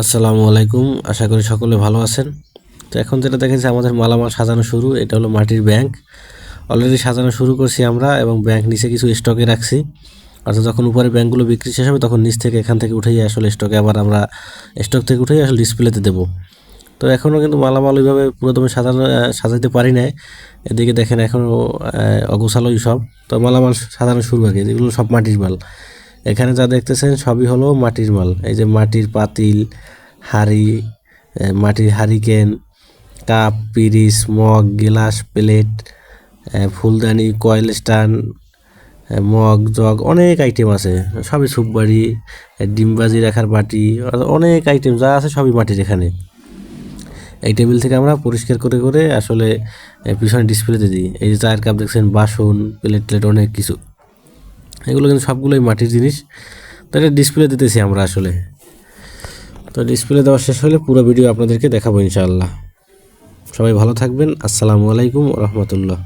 আসসালামু আলাইকুম। আশা করি সকলে ভালো আছেন। তো এখন যেটা দেখেছি, আমাদের মালামাল সাজানো শুরু। এটা হলো মাটির ব্যাংক। অলরেডি সাজানো শুরু করছি আমরা এবং ব্যাংক নিচে কিছু স্টকে রাখছি। অর্থাৎ যখন উপরে ব্যাংকগুলো বিক্রি শেষ হবে, তখন নিচ থেকে এখান থেকে উঠেই আসলে স্টকে আবার আমরা স্টক থেকে উঠেই আসলে ডিসপ্লেতে দেবো। তো এখনও কিন্তু মালামাল ওইভাবে পুরোদমে সাজানো সাজাতে পারি নাই। এদিকে দেখেন এখনও অগোছালোই সব। তো মালামাল সাজানো শুরু কি এগুলো সব মাটির মাল। এখানে যা দেখতেছেন সবই হলো মাটির মাল। এই যে মাটির পাতিল, হাড়ি মাটির হারিকেন, কাপ, পিরিস, মগ, গিলাস, প্লেট ফুলদানি, কয়েল স্ট্যান্ড মগ, জগ, অনেক আইটেম আছে। সবই সুপবাড়ি ডিমবাজি রাখার বাটি অনেক আইটেম যা আছে সবই মাটির এখানে। এই টেবিল থেকে আমরা পরিষ্কার করে করে আসলে পিছনে ডিসপ্লেতে দিই। এই যে চায়ের কাপ দেখছেন, বাসন প্লেট প্লেট অনেক কিছু। এগুলো কিন্তু সবগুলোই মাটির জিনিস। তো এটা ডিসপ্লে দিতেছি আমরা আসলে। তো ডিসপ্লে দেওয়া শেষ হলে পুরো ভিডিও আপনাদেরকে দেখাবো ইনশাআল্লাহ। সবাই ভালো থাকবেন। আসসালামু আলাইকুম রহমতুল্লাহ।